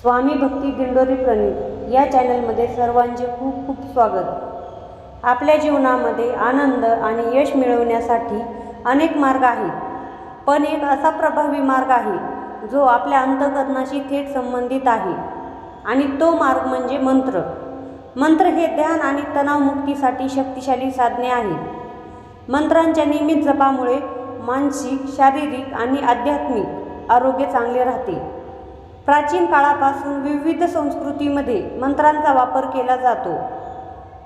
स्वामी भक्ती दिंडोरी प्रणित या चॅनलमध्ये सर्वांचे खूप खूप स्वागत. आपल्या जीवनामध्ये आनंद आणि यश मिळवण्यासाठी अनेक मार्ग आहेत पण एक असा प्रभावी मार्ग आहे जो आपल्या अंतकरणाशी थेट संबंधित आहे आणि तो मार्ग म्हणजे मंत्र. मंत्र हे ध्यान आणि तणावमुक्तीसाठी शक्तिशाली साधने आहेत मंत्रांच्या नियमित जपामुळे मानसिक शारीरिक आणि आध्यात्मिक आरोग्य चांगले राहते. प्राचीन काळापासून विविध संस्कृतीमध्ये मंत्रांचा वापर केला जातो.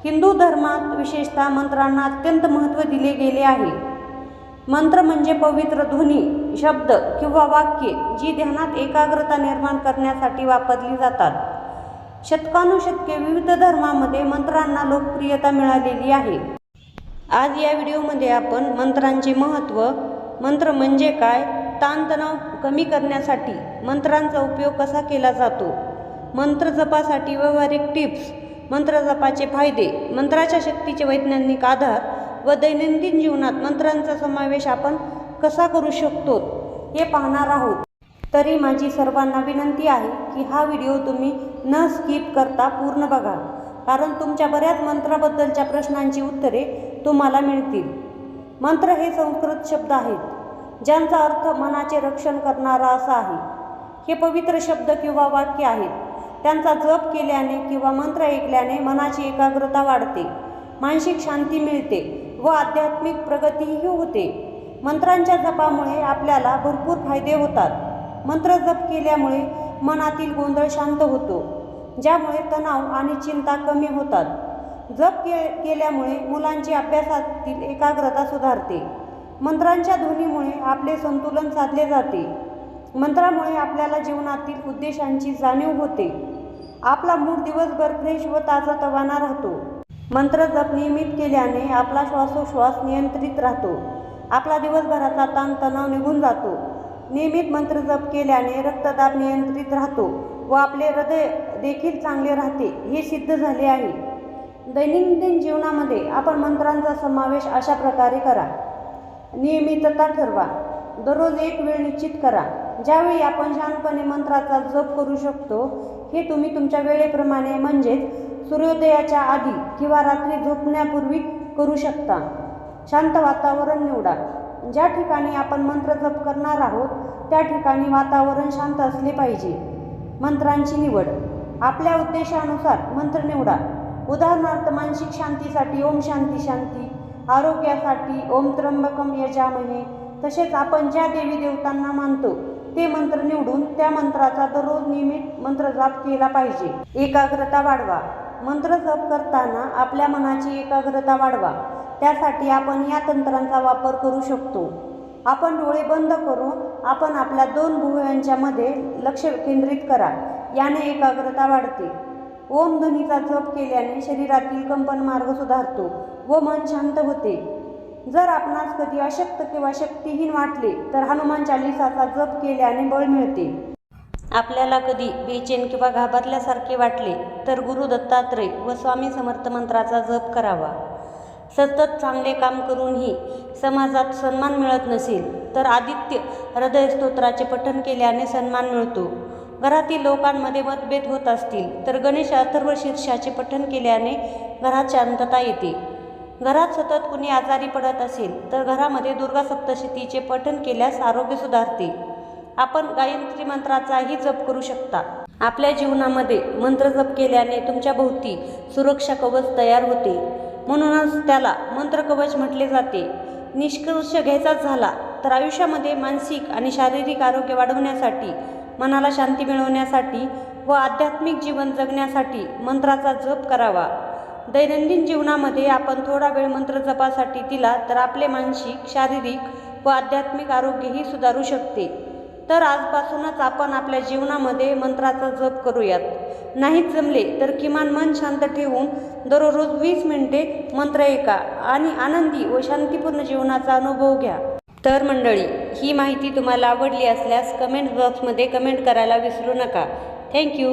हिंदू धर्मात विशेषतः मंत्रांना अत्यंत महत्त्व दिले गेले आहे. मंत्र म्हणजे पवित्र ध्वनी शब्द किंवा वाक्ये जी ध्यानात एकाग्रता निर्माण करण्यासाठी वापरली जातात. शतकानुशतके विविध धर्मामध्ये मंत्रांना लोकप्रियता मिळालेली आहे. आज या व्हिडिओमध्ये आपण मंत्रांचे महत्त्व मंत्र म्हणजे काय ताणतणाव कमी करण्यासाठी मंत्रांचा उपयोग कसा केला जातो? मंत्र जपासाठी व्यावहारिक टिप्स मंत्र जपाचे फायदे मंत्राच्या शक्तीचे वैज्ञानिक आधार व दैनंदिन जीवनात मंत्रांचा समावेश आपण कसा करू शकतो हे पाहणार आहोत. तरी माझी सर्वांना विनंती आहे की हा व्हिडिओ तुम्ही न स्किप करता पूर्ण बघा कारण तुमच्या बऱ्याच मंत्राबद्दलच्या प्रश्नांची उत्तरे तुम्हाला मिळतील. मंत्र हे संस्कृत शब्द आहेत. ज्यांचा अर्थ मनाचे रक्षण करणारा असा आहे. हे पवित्र शब्द किंवा वाक्य आहेत त्यांचा जप केल्याने किंवा मंत्र ऐकल्याने मनाची एकाग्रता वाढते. मानसिक शांती मिळते व आध्यात्मिक प्रगतीही होते. मंत्रांच्या जपामुळे आपल्याला भरपूर फायदे होतात. मंत्र जप केल्यामुळे मनातील गोंधळ शांत होतो ज्यामुळे तणाव आणि चिंता कमी होतात. जप के केल्यामुळे मुलांची अभ्यासातील एकाग्रता सुधारते. मंत्रांच्या ध्वनीमुळे आपले संतुलन साधले जाते. मंत्रामुळे आपल्याला जीवनातील उद्देशांची जाणीव होते. आपला मूड दिवसभर फ्रेश व ताजा तवाना राहतो. मंत्र जप नियमित केल्याने आपला श्वासोश्वास नियंत्रित राहतो. आपला दिवसभराचा ताणतणाव निघून जातो. नियमित मंत्र जप केल्याने रक्तदाब नियंत्रित राहतो व आपले हृदय देखील चांगले राहते हे सिद्ध झाले आहे. दैनंदिन जीवनामध्ये आपण मंत्रांचा समावेश अशा प्रकारे करा. नियमितता ठरवा. दररोज एक वेळ निश्चित करा. ज्यावेळी आपण शांतपणे मंत्राचा जप करू शकतो हे तुम्ही तुमच्या वेळेप्रमाणे म्हणजेच सूर्योदयाच्या आधी किंवा रात्री झोपण्यापूर्वी करू शकता. शांत वातावरण निवडा. ज्या ठिकाणी आपण मंत्र जप करणार आहोत त्या ठिकाणी वातावरण शांत असले पाहिजे. मंत्रांची निवड. आपल्या उद्देशानुसार मंत्र निवडा. उदाहरणार्थ मानसिक शांतीसाठी ओम शांती शांती. आरोग्यासाठी ओम त्र्यंबकम यजामहे. तसेच आपण ज्या देवी देवतांना मानतो ते मंत्र निवडून त्या मंत्राचा दररोज नियमित मंत्र जाप केला पाहिजे. एकाग्रता वाढवा. मंत्र जप करताना आपल्या मनाची एकाग्रता वाढवा. त्यासाठी आपण या तंत्रांचा वापर करू शकतो. आपण डोळे बंद करून आपण आपल्या दोन भुवयांच्यामध्ये लक्ष केंद्रित करा. याने एकाग्रता वाढते. ओम ध्वनीचा जप केल्याने शरीरातील कंपन मार्ग सुधारतो व मन शांत होते. जर आपणास कधी अशक्त किंवा शक्तिहीन वाटले तर हनुमान चालिसाचा जप केल्याने बळ मिळते. आपल्याला कधी बेचैन किंवा घाबरल्यासारखे वाटले तर गुरु दत्तात्रय व स्वामी समर्थ मंत्राचा जप करावा. सतत चांगले काम करूनही समाजात सन्मान मिळत नसेल तर आदित्य हृदय स्तोत्राचे पठण केल्याने सन्मान मिळतो. घरातील लोकांमध्ये मतभेद होत असतील तर गणेश अथर्व शीर्षाचे पठण केल्याने घरात शांतता येते. घरात सतत कुणी आजारी पडत असेल तर घरामध्ये दुर्गा सप्तशतीचे पठण केल्यास आरोग्य सुधारते. आपण गायत्री मंत्राचाही जप करू शकता. आपल्या जीवनामध्ये मंत्र जप केल्याने तुमच्या भोवती सुरक्षा कवच तयार होते. म्हणूनच त्याला मंत्र कवच म्हटले जाते. निष्कर्ष घ्यायचाच झाला तर आयुष्यामध्ये मानसिक आणि शारीरिक आरोग्य वाढवण्यासाठी मनाला शांती मिळवण्यासाठी व आध्यात्मिक जीवन जगण्यासाठी मंत्राचा जप करावा. दैनंदिन जीवनामध्ये आपण थोडा वेळ मंत्र जपासाठी दिला तर आपले मानसिक शारीरिक व आध्यात्मिक आरोग्यही सुधारू शकते. तर आजपासूनच आपण आपल्या जीवनामध्ये मंत्राचा जप करूयात. नाहीच जमले तर किमान मन शांत ठेवून दररोज वीस मिनिटे मंत्र ऐका आणि आनंदी व शांतीपूर्ण जीवनाचा अनुभव घ्या. तर मंडळी ही माहिती तुम्हाला आवडली असल्यास कमेंट बॉक्समध्ये कमेंट करायला विसरू नका. थँक्यू